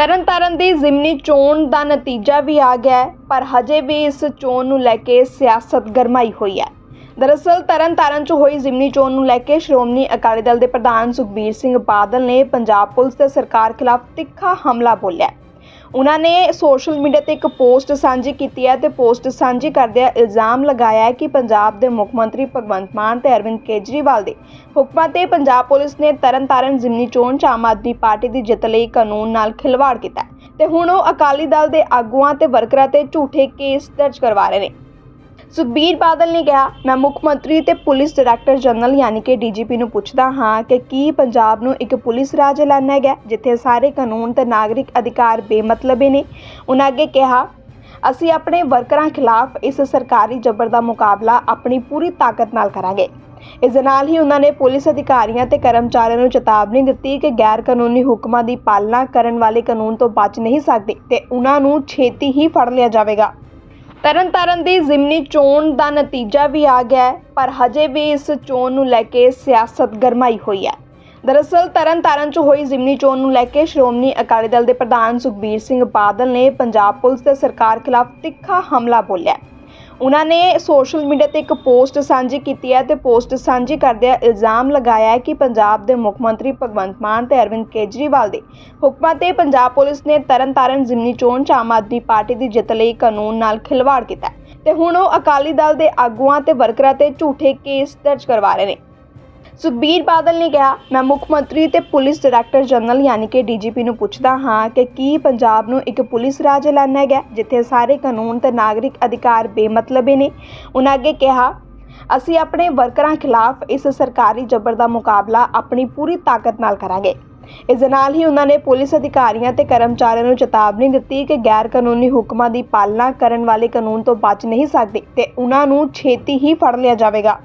ਤਰਨਤਾਰਨ ਦੀ ਜ਼ਿਮਨੀ ਚੋਣ ਦਾ ਨਤੀਜਾ ਵੀ ਆ ਗਿਆ ਪਰ ਹਜੇ ਵੀ ਇਸ ਚੋਣ ਨੂੰ ਲੈ ਕੇ ਸਿਆਸਤ ਗਰਮਾਈ ਹੋਈ ਹੈ। ਦਰਅਸਲ, ਤਰਨਤਾਰਨ 'ਚ ਹੋਈ ਜ਼ਿਮਨੀ ਚੋਣ ਨੂੰ ਲੈ ਕੇ ਸ਼੍ਰੋਮਣੀ ਅਕਾਲੀ ਦਲ ਦੇ ਪ੍ਰਧਾਨ ਸੁਖਬੀਰ ਸਿੰਘ ਬਾਦਲ ਨੇ ਪੰਜਾਬ ਪੁਲਿਸ ਤੇ ਸਰਕਾਰ ਖਿਲਾਫ ਤਿੱਖਾ ਹਮਲਾ ਬੋਲਿਆ ਉਹਨਾਂ ਨੇ ਸੋਸ਼ਲ ਮੀਡੀਆ ਤੇ ਇੱਕ ਪੋਸਟ ਸਾਂਝੀ ਕੀਤੀ ਹੈ ਤੇ ਪੋਸਟ ਸਾਂਝੀ ਕਰਦਿਆਂ ਇਲਜ਼ਾਮ ਲਗਾਇਆ ਹੈ ਕਿ ਪੰਜਾਬ ਦੇ ਮੁੱਖ ਮੰਤਰੀ ਭਗਵੰਤ ਮਾਨ ਤੇ ਅਰਵਿੰਦ ਕੇਜਰੀਵਾਲ ਦੇ ਹੁਕਮਾਂ ਤੇ ਪੰਜਾਬ ਪੁਲਿਸ ਨੇ ਤਰਨਤਾਰਨ ਜ਼ਿਮਨੀ ਚੋਣ 'ਚ ਆਮ ਆਦਮੀ ਪਾਰਟੀ ਦੀ ਜਿੱਤ ਲਈ ਕਾਨੂੰਨ ਨਾਲ ਖਿਲਵਾੜ ਕੀਤਾ ਤੇ ਹੁਣ ਉਹ ਅਕਾਲੀ ਦਲ ਦੇ ਆਗੂਆਂ ਤੇ ਵਰਕਰਾਂ ਤੇ ਝੂਠੇ ਕੇਸ ਦਰਜ ਕਰਵਾ ਰਹੇ ਨੇ। ਸੁਖਬੀਰ ਬਾਦਲ ਨੇ ਕਿਹਾ, ਮੈਂ ਮੁੱਖ ਮੰਤਰੀ ਤੇ ਪੁਲਿਸ ਡਾਇਰੈਕਟਰ ਜਨਰਲ ਯਾਨੀ ਕਿ ਡੀਜੀਪੀ ਨੂੰ ਪੁੱਛਦਾ ਹਾਂ ਕਿ ਕੀ ਪੰਜਾਬ ਨੂੰ ਇੱਕ ਪੁਲਿਸ ਰਾਜ ਐਲਾਨਿਆ ਗਿਆ, ਜਿੱਥੇ ਸਾਰੇ ਕਾਨੂੰਨ ਤੇ ਨਾਗਰਿਕ ਅਧਿਕਾਰ ਬੇਮਤਲਬੇ ਨੇ। ਉਹਨਾਂ ਅੱਗੇ ਕਿਹਾ, ਅਸੀਂ ਆਪਣੇ ਵਰਕਰਾਂ ਖਿਲਾਫ ਇਸ ਸਰਕਾਰੀ ਜ਼ਬਰ ਦਾ ਮੁਕਾਬਲਾ ਆਪਣੀ ਪੂਰੀ ਤਾਕਤ ਨਾਲ ਕਰਾਂਗੇ। ਇਸ ਦੇ ਨਾਲ ਹੀ ਉਹਨਾਂ ਨੇ ਪੁਲਿਸ ਅਧਿਕਾਰੀਆਂ ਤੇ ਕਰਮਚਾਰੀਆਂ ਨੂੰ ਚੇਤਾਵਨੀ ਦਿੱਤੀ ਕਿ ਗੈਰ ਕਾਨੂੰਨੀ ਹੁਕਮਾਂ ਦੀ ਪਾਲਣਾ ਕਰਨ ਵਾਲੇ ਕਾਨੂੰਨ ਤੋਂ ਬਚ ਨਹੀਂ ਸਕਦੇ ਤੇ ਉਹਨਾਂ ਨੂੰ ਛੇਤੀ ਹੀ ਫੜ ਲਿਆ ਜਾਵੇਗਾ। ਤਰਨਤਾਰਨ ਦੀ ਜ਼ਿਮਨੀ ਚੋਣ ਦਾ ਨਤੀਜਾ ਵੀ ਆ ਗਿਆ ਹੈ, ਪਰ ਹਜੇ ਵੀ ਇਸ ਚੋਣ ਨੂੰ ਲੈ ਕੇ ਸਿਆਸਤ ਗਰਮਾਈ ਹੋਈ ਹੈ। ਦਰਅਸਲ, ਤਰਨਤਾਰਨ 'ਚ ਹੋਈ ਜ਼ਿਮਨੀ ਚੋਣ ਨੂੰ ਲੈ ਕੇ ਸ਼੍ਰੋਮਣੀ ਅਕਾਲੀ ਦਲ ਦੇ ਪ੍ਰਧਾਨ ਸੁਖਬੀਰ ਸਿੰਘ ਬਾਦਲ ਨੇ ਪੰਜਾਬ ਪੁਲਿਸ ਤੇ ਸਰਕਾਰ ਖਿਲਾਫ ਤਿੱਖਾ ਹਮਲਾ ਬੋਲਿਆ। ਉਹਨਾਂ ਨੇ ਸੋਸ਼ਲ ਮੀਡੀਆ ਤੇ ਇੱਕ ਪੋਸਟ ਸਾਂਝੀ ਕੀਤੀ ਹੈ ਤੇ ਪੋਸਟ ਸਾਂਝੀ ਕਰਦਿਆਂ ਇਲਜ਼ਾਮ ਲਗਾਇਆ ਹੈ ਕਿ ਪੰਜਾਬ ਦੇ ਮੁੱਖ ਮੰਤਰੀ ਭਗਵੰਤ ਮਾਨ ਤੇ ਅਰਵਿੰਦ ਕੇਜਰੀਵਾਲ ਦੇ ਹੁਕਮਾਂ ਤੇ ਪੰਜਾਬ ਪੁਲਿਸ ਨੇ ਤਰਨਤਾਰਨ ਜ਼ਿਮਨੀ ਚੋਣ 'ਚ ਆਮ ਆਦਮੀ ਪਾਰਟੀ ਦੀ ਜਿੱਤ ਲਈ ਕਾਨੂੰਨ ਨਾਲ ਖਿਲਵਾੜ ਕੀਤਾ ਹੈ ਤੇ ਹੁਣ ਉਹ ਅਕਾਲੀ ਦਲ ਦੇ ਆਗੂਆਂ ਤੇ ਵਰਕਰਾਂ ਤੇ ਝੂਠੇ ਕੇਸ ਦਰਜ ਕਰਵਾ ਰਹੇ ਨੇ। ਸੁਖਬੀਰ ਬਾਦਲ ਨੇ ਕਿਹਾ, ਮੈਂ ਮੁੱਖ ਮੰਤਰੀ ਤੇ ਪੁਲਿਸ ਡਾਇਰੈਕਟਰ ਜਨਰਲ ਯਾਨੀ ਕਿ ਡੀਜੀਪੀ ਨੂੰ ਪੁੱਛਦਾ ਹਾਂ ਕਿ ਕੀ ਪੰਜਾਬ ਨੂੰ ਇੱਕ ਪੁਲਿਸ ਰਾਜ ਐਲਾਨਿਆ ਗਿਆ, ਜਿੱਥੇ ਸਾਰੇ ਕਾਨੂੰਨ ਤੇ ਨਾਗਰਿਕ ਅਧਿਕਾਰ ਬੇਮਤਲਬੇ ਨੇ। ਉਹਨਾਂ ਅੱਗੇ ਕਿਹਾ, ਅਸੀਂ ਆਪਣੇ ਵਰਕਰਾਂ ਖਿਲਾਫ ਇਸ ਸਰਕਾਰੀ ਜ਼ਬਰ ਦਾ ਮੁਕਾਬਲਾ ਆਪਣੀ ਪੂਰੀ ਤਾਕਤ ਨਾਲ ਕਰਾਂਗੇ। ਇਸ ਦੇ ਨਾਲ ਹੀ ਉਹਨਾਂ ਨੇ ਪੁਲਿਸ ਅਧਿਕਾਰੀਆਂ ਤੇ ਕਰਮਚਾਰੀਆਂ ਨੂੰ ਚੇਤਾਵਨੀ ਦਿੱਤੀ ਕਿ ਗੈਰ ਕਾਨੂੰਨੀ ਹੁਕਮਾਂ ਦੀ ਪਾਲਣਾ ਕਰਨ ਵਾਲੇ ਕਾਨੂੰਨ ਤੋਂ ਬਚ ਨਹੀਂ ਸਕਦੇ ਤੇ ਉਹਨਾਂ ਨੂੰ ਛੇਤੀ ਹੀ ਫੜ ਲਿਆ ਜਾਵੇਗਾ।